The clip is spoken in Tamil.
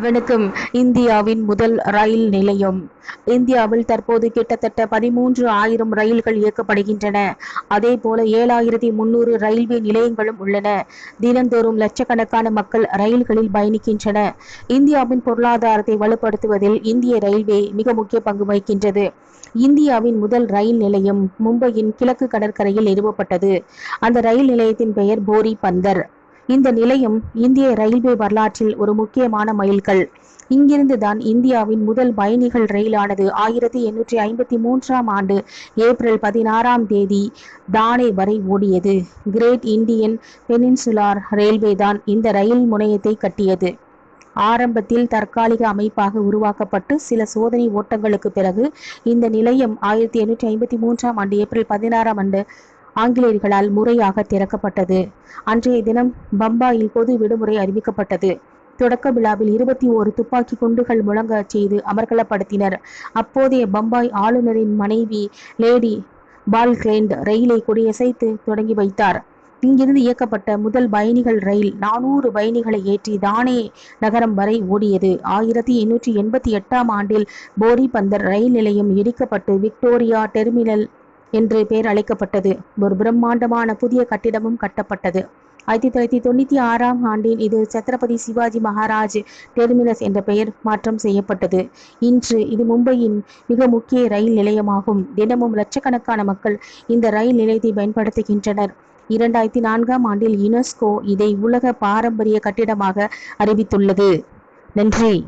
வணக்கம் இந்தியாவின் முதல் ரயில் நிலையம். இந்தியாவில் தற்போது கிட்டத்தட்ட பதிமூன்று ஆயிரம் ரயில்கள் இயக்கப்படுகின்றன. அதே போல ஏழாயிரத்தி முன்னூறு ரயில்வே நிலையங்களும் உள்ளன. தினந்தோறும் லட்சக்கணக்கான மக்கள் ரயில்களில் பயணிக்கின்றன இந்தியாவின் பொருளாதாரத்தை வலுப்படுத்துவதில் இந்திய ரயில்வே மிக முக்கிய பங்கு வகிக்கின்றது. இந்தியாவின் முதல் ரயில் நிலையம் மும்பையின் கிழக்கு கடற்கரையில் நிறுவப்பட்டது. அந்த ரயில் நிலையத்தின் பெயர் போரி பந்தர். இந்த நிலையம் இந்திய ரயில்வே வரலாற்றில் ஒரு முக்கியமான மைல்கல். இங்கிருந்து தான் இந்தியாவின் முதல் பயணிகள் ரயிலானது ஆயிரத்தி எண்ணூற்றி ஐம்பத்தி மூன்றாம் ஆண்டு ஏப்ரல் பதினாறாம் தேதி தானே வரை ஓடியது. கிரேட் இந்தியன் பெனின்சுலார் ரயில்வே தான் இந்த ரயில் முனையத்தை கட்டியது. ஆரம்பத்தில் தற்காலிக அமைப்பாக உருவாக்கப்பட்டு சில சோதனை ஓட்டங்களுக்கு பிறகு இந்த நிலையம் ஆயிரத்தி எண்ணூற்றி ஐம்பத்தி மூன்றாம் ஆண்டு ஏப்ரல் பதினாறாம் ஆண்டு ஆங்கிலேயர்களால் முறையாக திறக்கப்பட்டது. அன்றைய தினம் பம்பாயில் பொது விடுமுறை அறிவிக்கப்பட்டது. தொடக்க விழாவில் இருபத்தி ஓரு துப்பாக்கி குண்டுகள் முழங்க செய்து அமர்கலப்படுத்தினர். அப்போதைய பம்பாய் ஆளுநரின் மனைவி லேடி பால்கிரேண்ட் ரயிலை கொடியசைத்து தொடங்கி வைத்தார். இங்கிருந்து இயக்கப்பட்ட முதல் பயணிகள் ரயில் நானூறு பயணிகளை ஏற்றி தானே நகரம் வரை ஓடியது. ஆயிரத்தி எண்ணூற்றி எண்பத்தி எட்டாம் ஆண்டில் போரிபந்தர் ரயில் நிலையம் இடிக்கப்பட்டு விக்டோரியா டெர்மினல் என்று பெயர் அழைக்கப்பட்டது. ஒரு பிரம்மாண்டமான புதிய கட்டிடமும் கட்டப்பட்டது. ஆயிரத்தி தொள்ளாயிரத்தி தொண்ணூற்றி ஆறாம் ஆண்டில் இது சத்ரபதி சிவாஜி மகாராஜ் டெர்மினஸ் என்ற பெயர் மாற்றம் செய்யப்பட்டது. இன்று இது மும்பையின் மிக முக்கிய ரயில் நிலையமாகும். தினமும் லட்சக்கணக்கான மக்கள் இந்த ரயில் நிலையத்தை பயன்படுத்துகின்றனர். இரண்டாயிரத்தி நான்காம் ஆண்டில் யுனெஸ்கோ இதை உலக பாரம்பரிய கட்டிடமாக அறிவித்துள்ளது. நன்றி.